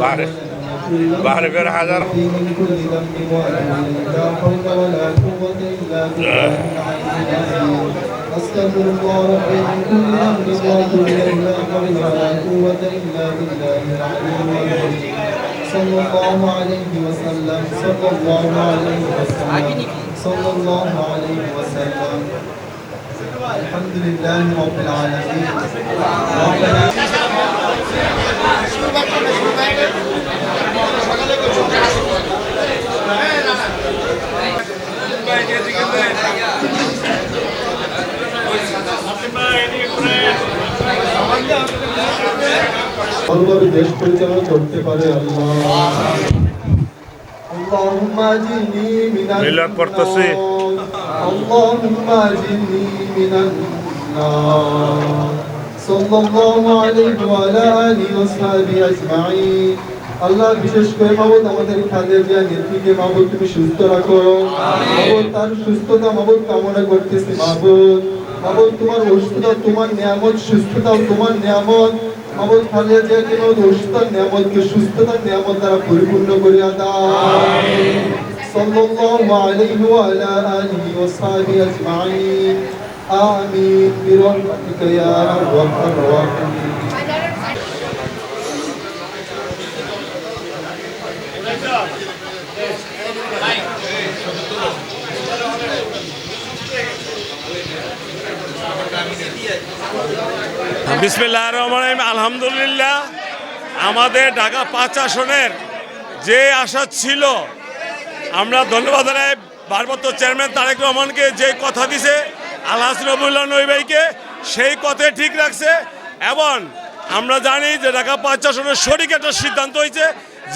بعرف. بعرف يا حجر. أستغفر الله ربي من كل ذنب لا ولا قوة إلا بالله العلي العظيم صلى الله عليه وسلم صلى الله عليه وسلم صلى الله عليه وسلم. الحمد لله رب العالمين. ربنا ভালোভাবে দেশ পরিচালনা করতে পারে আল্লাহ اللهم اجني من মিলাদ পড়তেছি। النار اللهم اجني من النار صلى الله عليه وعلى اله وصحبه اجمعين আল্লাহ বিশেষ করে মাবুদ আমাদের খাদের জিয়া নেত্রীকে মাবুদ তুমি সুস্থ রাখো মাবুদ তার সুস্থতা মাবুদ কামনা করতেছি মাবুদ মাবুদ তোমার ওষুধ তোমার নিয়ামত সুস্থতা তোমার নিয়ামত কবল ফালিয়ে যে কেন রুষ্ট নিয়ামতকে সুস্থতার নিয়ামত দ্বারা পরিপূর্ণ করিয়া দাও সাল্লাল্লাহু আলাইহি ওয়া আলা আলিহি ওয়া সাহবিহি আজমাইন। আমিন, বিরহমাতিকা ইয়া আরহামার রাহিম বিসমিল্লাহ রহমান আলহামদুলিল্লাহ, আমাদের ঢাকা পাঁচ আসনের যে আশা ছিল, আমরা ধন্যবাদ জানাই ভারপ্রাপ্ত চেয়ারম্যান তারেক রহমানকে যে কথা দিছে আলহাস রবুল্লাহ নই ভাইকে সেই কথাই ঠিক রাখছে। এবং আমরা জানি যে ঢাকা পাঁচ আসনের সঠিক একটা সিদ্ধান্ত হয়েছে।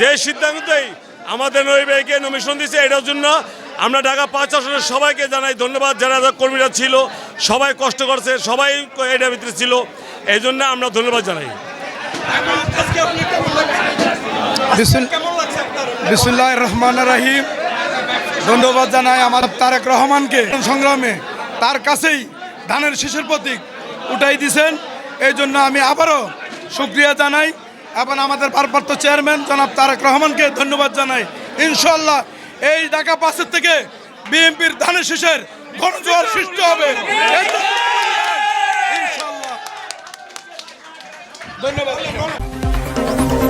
যে সিদ্ধান্তই আমাদের নই ভাইকে নমিশন দিছে, এটার জন্য আমরা ঢাকা পাঁচ আসনের সবাইকে জানাই ধন্যবাদ। যারা কর্মীরা ছিল, সবাই কষ্ট করছে, সবাই এটার ভিতরে ছিল। এই জন্য আমরা ধন্যবাদ জানাই। বিসমুল্লাহ রহমান রাহিম। ধন্যবাদ জানাই আমার তারেক রহমানকে। সংগ্রামে তার কাছেই ধানের শিশুর প্রতীক উঠাই দিছেন। এই জন্য আমি আবারও শুক্রিয়া জানাই এবং আমাদের ভারপ্রাপ্ত চেয়ারম্যান জনাব তারেক রহমানকে ধন্যবাদ জানাই। ইনশাল্লাহ এই ঢাকা পাশের থেকে বিএনপির ধানের শীষের গণজোয়ার সৃষ্টি হবে। ধন্যবাদ।